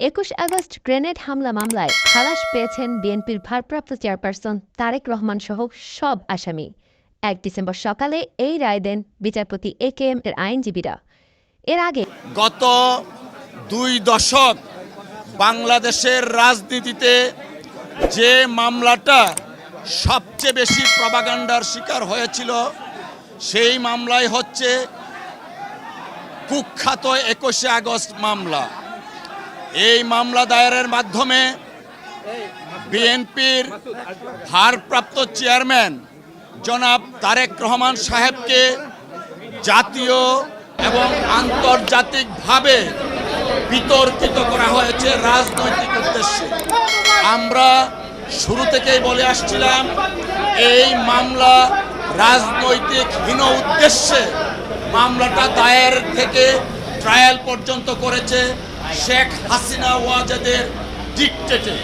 একুশ August grenade হামলা মামলায় খালাস পেয়েছেন বিএনপির ভারপ্রাপ্ত চেয়ারপারসন তারেক রহমান সহ সব আসামি। এক ডিসেম্বর সকালে এই রায় দেন বিচারপতি এ কে এম এর আইনজীবীরা। এর আগে গত দুই দশক বাংলাদেশের রাজনীতিতে যে মামলাটা সবচেয়ে বেশি প্রবাগান্ডার শিকার হয়েছিল, সেই মামলাই হচ্ছে কুখ্যাত একুশে আগস্ট মামলা। এই মামলা দায়েরের মাধ্যমে বিএনপির ভারপ্রাপ্ত চেয়ারম্যান জনাব তারেক রহমান সাহেবকে জাতীয় এবং আন্তর্জাতিকভাবে বিতর্কিত করা হয়েছে রাজনৈতিক উদ্দেশ্যে। আমরা শুরু থেকেই বলে আসছিলাম, এই মামলা রাজনৈতিক হীন উদ্দেশ্যে মামলাটা দায়ের থেকে ট্রায়াল পর্যন্ত করেছে। শেখ হাসিনা ওয়াজেদের ডিকটেটে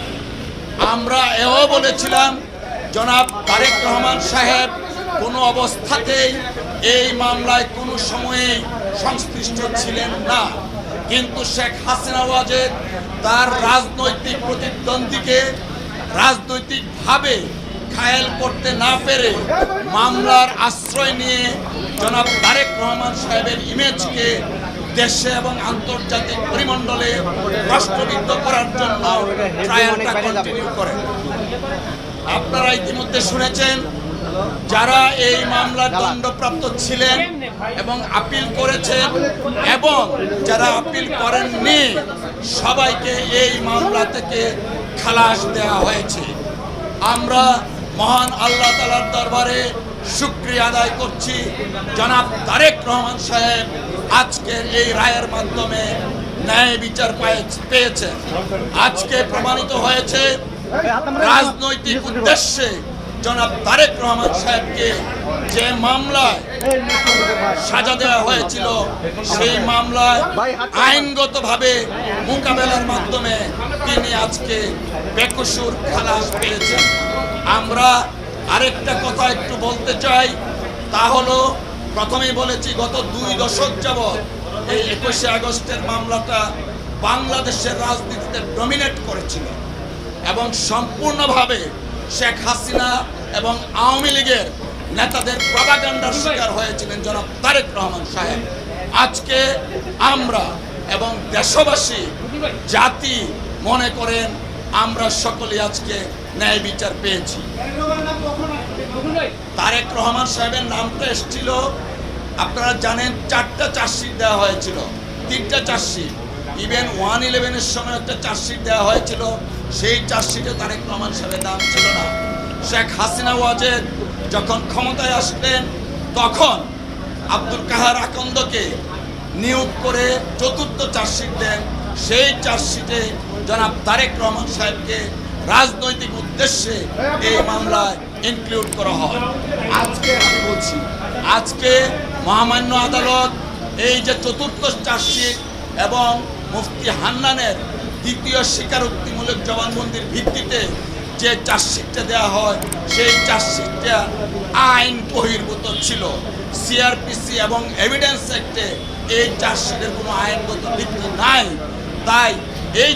আমরা এও বলেছিলাম, জনাব তারেক রহমান সাহেব কোনো অবস্থাতেই এই মামলায় কোনো সময়ে সংশ্লিষ্ট ছিলেন না। কিন্তু শেখ হাসিনা ওয়াজেদ তার রাজনৈতিক প্রতিদ্বন্দ্বীকে রাজনৈতিকভাবে ঘায়েল করতে না পেরে মামলার আশ্রয় নিয়ে জনাব তারেক রহমান সাহেবের ইমেজকে দেশে এবং আন্তর্জাতিক পরিমণ্ডলে রাষ্ট্রবিদ্ধ করার জন্য ট্রায়ালটা কন্টিনিউ করেন আপনারা ইতিমধ্যে শুনেছেন, যারা এই মামলার দণ্ডপ্রাপ্ত ছিলেন এবং আপিল করেছেন এবং যারা আপিল করেননি, সবাইকে এই মামলা থেকে খালাস দেওয়া হয়েছে। আমরা মহান আল্লাহ তালার দরবারে শুক্রিয়া আদায় করছি জনাব তারেক রহমান সাহেব আজকের এই রায়ের মাধ্যমে ন্যায় বিচার পায়ে- পেয়েছেন আজকে প্রমাণিত হয়েছে রাজনৈতিক উদ্দেশ্যে জনাব তারেক রহমান সাহেবকে যে মামলায় সাজা দেওয়া হয়েছিল, সেই মামলায় আইনগতভাবে মোকাবেলার মাধ্যমে তিনি আজকে বেকসুর খালাস পেয়েছেন। আমরা আরেকটা কথা একটু বলতে চাই, তা হলো প্রথমেই বলেছি, গত দুই দশক যাবৎ এই একুশে আগস্টের মামলাটা বাংলাদেশের রাজনীতিতে ডমিনেট করেছিল এবং সম্পূর্ণভাবে শেখ হাসিনা এবং আওয়ামী লীগের নেতাদের প্রবাগান্ডার শিকার হয়েছিলেন জনাব তারেক রহমান সাহেব। আজকে আমরা এবং দেশবাসী জাতি মনে করেন আমরা সকলে আজকে ন্যায় বিচার পেয়েছি। তারেক রহমান সাহেবের নামটা এসেছিল, আপনারা জানেন চারটা চার্জশিট দেওয়া হয়েছিল, তিনটা চার্জশিট। ইভেন ওয়ান ইলেভেনের সময় একটা চার্জশিট দেওয়া হয়েছিল, সেই চার্জশিটে তারেক রহমান সাহেবের নাম ছিল না। শেখ হাসিনা ওয়াজেদ যখন ক্ষমতায় আসলেন, তখন আব্দুল কাহার আকন্দকে নিয়োগ করে চতুর্থ চার্জশিট দেন। সেই চার্জশিটে জনাব তারেক রহমান সাহেবকে রাজনৈতিক উদ্দেশ্যে এই মামলায় ইনক্লুড করা হয়। আজকে আমি বলছি, আজকে মহামান্য আদালত এই যে চতুর্থ চার্জশিট এবং মুফতি হান্নানের দ্বিতীয় স্বীকারোক্তিমূলক জবানবন্দির ভিত্তিতে যে চার্জশিটটা দেওয়া হয়, সেই চার্জশিটটা আইন বহির্ভূত ছিল। সিআরপিসি এবং এভিডেন্স অ্যাক্টে এই চার্জশিটের কোনো আইনগত ভিত্তি নাই। তাই এই